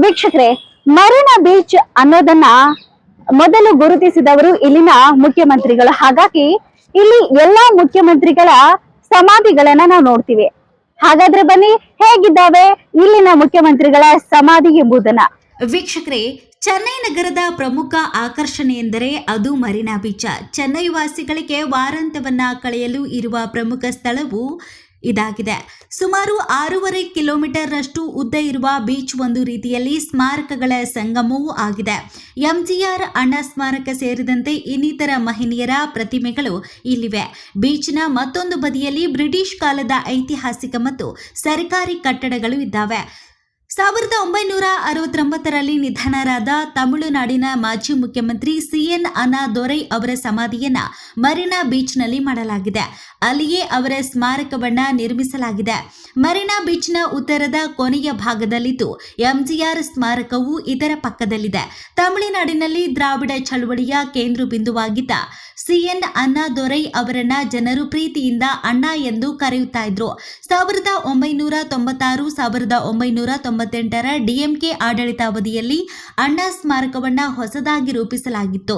ವೀಕ್ಷಕರೇ ಮರೀನಾ ಬೀಚ್ ಅನ್ನೋದನ್ನ ಮೊದಲು ಗುರುತಿಸಿದವರು ಇಲ್ಲಿನ ಮುಖ್ಯಮಂತ್ರಿಗಳು. ಹಾಗಾಗಿ ಇಲ್ಲಿ ಎಲ್ಲಾ ಮುಖ್ಯಮಂತ್ರಿಗಳ ಸಮಾಧಿಗಳನ್ನ ನಾವು ನೋಡ್ತೀವಿ. ಹಾಗಾದ್ರೆ ಬನ್ನಿ, ಹೇಗಿದ್ದಾವೆ ಇಲ್ಲಿನ ಮುಖ್ಯಮಂತ್ರಿಗಳ ಸಮಾಧಿ ಎಂಬುದನ್ನ. ವೀಕ್ಷಕರೇ, ಚೆನ್ನೈ ನಗರದ ಪ್ರಮುಖ ಆಕರ್ಷಣೆ ಎಂದರೆ ಅದು ಮರೀನಾ ಬೀಚ್. ಚೆನ್ನೈ ವಾಸಿಗಳಿಗೆ ವಾರಾಂತ್ಯವನ್ನ ಕಳೆಯಲು ಇರುವ ಪ್ರಮುಖ ಸ್ಥಳವು ಇದಾಗಿದೆ. ಸುಮಾರು ಆರೂವರೆ ಕಿಲೋಮೀಟರ್ನಷ್ಟು ಉದ್ದ ಇರುವ ಬೀಚ್ ಒಂದು ರೀತಿಯಲ್ಲಿ ಸ್ಮಾರಕಗಳ ಸಂಗಮವೂ ಆಗಿದೆ. ಎಂಜಿಆರ್ ಅಣ್ಣ ಸ್ಮಾರಕ ಸೇರಿದಂತೆ ಇನ್ನಿತರ ಮಹಿಳೆಯರ ಪ್ರತಿಮೆಗಳು ಇಲ್ಲಿವೆ. ಬೀಚ್ನ ಮತ್ತೊಂದು ಬದಿಯಲ್ಲಿ ಬ್ರಿಟಿಷ್ ಕಾಲದ ಐತಿಹಾಸಿಕ ಮತ್ತು ಸರ್ಕಾರಿ ಕಟ್ಟಡಗಳು ಇದ್ದಾವೆ. ಸಾವಿರದ ಒಂಬೈನೂರ ಅರವತ್ತೊಂಬತ್ತರಲ್ಲಿ ನಿಧನರಾದ ತಮಿಳುನಾಡಿನ ಮಾಜಿ ಮುಖ್ಯಮಂತ್ರಿ ಸಿಎನ್ ಅನಾದೊರೈ ಅವರ ಸಮಾಧಿಯನ್ನ ಮರೀನಾ ಬೀಚ್ನಲ್ಲಿ ಮಾಡಲಾಗಿದೆ. ಅಲ್ಲಿಯೇ ಅವರ ಸ್ಮಾರಕವನ್ನ ನಿರ್ಮಿಸಲಾಗಿದೆ. ಮರಿನಾ ಬೀಚ್ನ ಉತ್ತರದ ಕೊನೆಯ ಭಾಗದಲ್ಲಿದ್ದು, ಎಂಜಿಆರ್ ಸ್ಮಾರಕವು ಇದರ ಪಕ್ಕದಲ್ಲಿದೆ. ತಮಿಳುನಾಡಿನಲ್ಲಿ ದ್ರಾವಿಡ ಚಳವಳಿಯ ಕೇಂದ್ರ ಬಿಂದುವಾಗಿದ್ದ ಸಿಎನ್ ದೊರೈ ಅವರನ್ನ ಜನರು ಪ್ರೀತಿಯಿಂದ ಅಣ್ಣ ಎಂದು ಕರೆಯುತ್ತಾ ಇದ್ರು. ಸಾವಿರದ ಒಂಬೈನೂರ ತೊಂಬತ್ತಾರು ಸಾವಿರದ ಒಂಬೈನೂರ ತೊಂಬತ್ತೆಂಟರ ಡಿಎಂಕೆ ಆಡಳಿತಾವಧಿಯಲ್ಲಿ ಅಣ್ಣ ಸ್ಮಾರಕವನ್ನ ಹೊಸದಾಗಿ ರೂಪಿಸಲಾಗಿತ್ತು.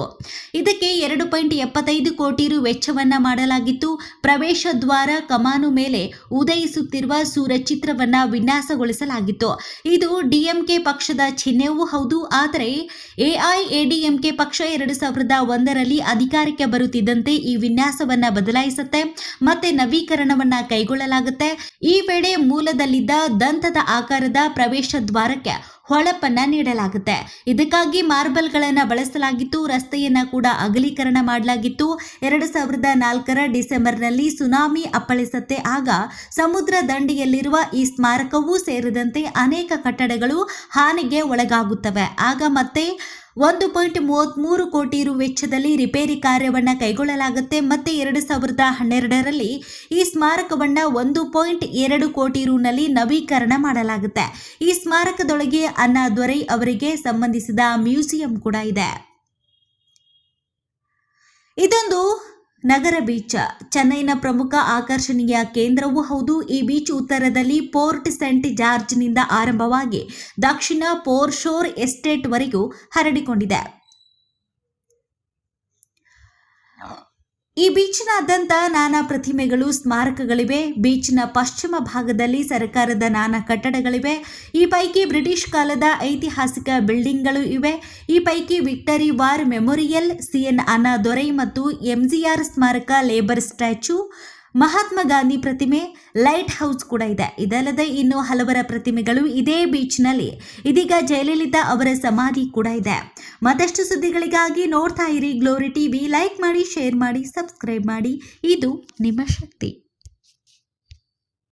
ಇದಕ್ಕೆ ಎರಡು ಪಾಯಿಂಟ್ ಎಪ್ಪತ್ತೈದು ಕೋಟಿ ರು ವೆಚ್ಚವನ್ನ ಮಾಡಲಾಗಿತ್ತು. ಪ್ರವೇಶ ದ್ವಾರ ಕಮಾನು ಮೇಲೆ ಉದಯಿಸುತ್ತಿರುವ ಸೂರ್ಯ ಚಿತ್ರವನ್ನ ವಿನ್ಯಾಸಗೊಳಿಸಲಾಗಿತ್ತು. ಇದು ಡಿಎಂಕೆ ಪಕ್ಷದ ಚಿಹ್ನೆಯೂ ಹೌದು. ಆದರೆ ಎಐಎಡಿಎಂಕೆ ಪಕ್ಷ ಎರಡು ಸಾವಿರದ ಒಂದರಲ್ಲಿ ಅಧಿಕಾರಕ್ಕೆ ಬರುತ್ತಿದ್ದಂತೆ ಈ ವಿನ್ಯಾಸವನ್ನು ಬದಲಾಯಿಸುತ್ತೆ. ಮತ್ತೆ ನವೀಕರಣವನ್ನ ಕೈಗೊಳ್ಳಲಾಗುತ್ತೆ. ಈ ವೇಳೆ ಮೂಲದಲ್ಲಿದ್ದ ದಂತದ ಆಕಾರದ ಪ್ರವೇಶ ದ್ವಾರಕ್ಕೆ ಹೊಳಪನ್ನ ನೀಡಲಾಗುತ್ತೆ. ಇದಕ್ಕಾಗಿ ಮಾರ್ಬಲ್ಗಳನ್ನ ಬಳಸಲಾಗಿತ್ತು. ರಸ್ತೆಯನ್ನ ಕೂಡ ಅಗಲೀಕರಣ ಮಾಡಲಾಗಿತ್ತು. ಎರಡು ಸಾವಿರದ ನಾಲ್ಕರ ಡಿಸೆಂಬರ್ನಲ್ಲಿ ಸುನಾಮಿ ಅಪ್ಪಳಿಸತ್ತೆ. ಆಗ ಸಮುದ್ರ ದಂಡೆಯಲ್ಲಿರುವ ಈ ಸ್ಮಾರಕವೂ ಸೇರಿದಂತೆ ಅನೇಕ ಕಟ್ಟಡಗಳು ಹಾನಿಗೆ ಒಳಗಾಗುತ್ತವೆ. ಆಗ ಮತ್ತೆ ಒಂದು ಪಾಯಿಂಟ್ ಮೂವತ್ತ್ಮೂರು ಕೋಟಿ ರು ವೆಚ್ಚದಲ್ಲಿ ರಿಪೇರಿ ಕಾರ್ಯವನ್ನು ಕೈಗೊಳ್ಳಲಾಗುತ್ತೆ. ಮತ್ತೆ ಎರಡು ಸಾವಿರದ ಹನ್ನೆರಡರಲ್ಲಿ ಈ ಸ್ಮಾರಕವನ್ನು ಒಂದು ಪಾಯಿಂಟ್ ಎರಡು ಕೋಟಿ ರೂನಲ್ಲಿ ನವೀಕರಣ ಮಾಡಲಾಗುತ್ತೆ. ಈ ಸ್ಮಾರಕದೊಳಗೆ ಅಣ್ಣಾ ದೊರೈ ಅವರಿಗೆ ಸಂಬಂಧಿಸಿದ ಮ್ಯೂಸಿಯಂ ಕೂಡ ಇದೆ. ಇದೊಂದು ನಗರ ಬೀಚ್. ಚೆನ್ನೈನ ಪ್ರಮುಖ ಆಕರ್ಷಣೀಯ ಕೇಂದ್ರವೂ ಹೌದು. ಈ ಬೀಚ್ ಉತ್ತರದಲ್ಲಿ ಪೋರ್ಟ್ ಸೆಂಟ್ ಜಾರ್ಜ್ನಿಂದ ಆರಂಭವಾಗಿ ದಕ್ಷಿಣ ಪೋರ್ಶೋರ್ ಎಸ್ಟೇಟ್ವರೆಗೂ ಹರಡಿಕೊಂಡಿದೆ. ಈ ಬೀಚ್ನಾದ್ಯಂತ ನಾನಾ ಪ್ರತಿಮೆಗಳು, ಸ್ಮಾರಕಗಳಿವೆ. ಬೀಚ್ನ ಪಶ್ಚಿಮ ಭಾಗದಲ್ಲಿ ಸರ್ಕಾರದ ನಾನಾ ಕಟ್ಟಡಗಳಿವೆ. ಈ ಪೈಕಿ ಬ್ರಿಟಿಷ್ ಕಾಲದ ಐತಿಹಾಸಿಕ ಬಿಲ್ಡಿಂಗ್ಗಳು ಇವೆ. ಈ ಪೈಕಿ ವಿಕ್ಟರಿ ವಾರ್ ಮೆಮೊರಿಯಲ್ ಸಿಎನ್ ಅನಾ ದೊರೈ ಮತ್ತು ಎಂಜಿಆರ್ ಸ್ಮಾರಕ ಲೇಬರ್ ಸ್ಟ್ಯಾಚ್ಯೂ ಮಹಾತ್ಮ ಗಾಂಧಿ ಪ್ರತಿಮೆ ಲೈಟ್ ಹೌಸ್ ಕೂಡ ಇದೆ. ಇದಲ್ಲದೆ ಇನ್ನು ಹಲವರ ಪ್ರತಿಮೆಗಳು ಇದೇ ಬೀಚ್ನಲ್ಲಿ ಇದೀಗ ಜಯಲಲಿತಾ ಅವರ ಸಮಾಧಿ ಕೂಡ ಇದೆ. ಮತ್ತಷ್ಟು ಸುದ್ದಿಗಳಿಗಾಗಿ ನೋಡ್ತಾ ಇರಿ ಗ್ಲೋರಿ ಟಿವಿ ಲೈಕ್ ಮಾಡಿ ಶೇರ್ ಮಾಡಿ ಸಬ್ಸ್ಕ್ರೈಬ್ ಮಾಡಿ. ಇದು ನಿಮ್ಮ ಶಕ್ತಿ.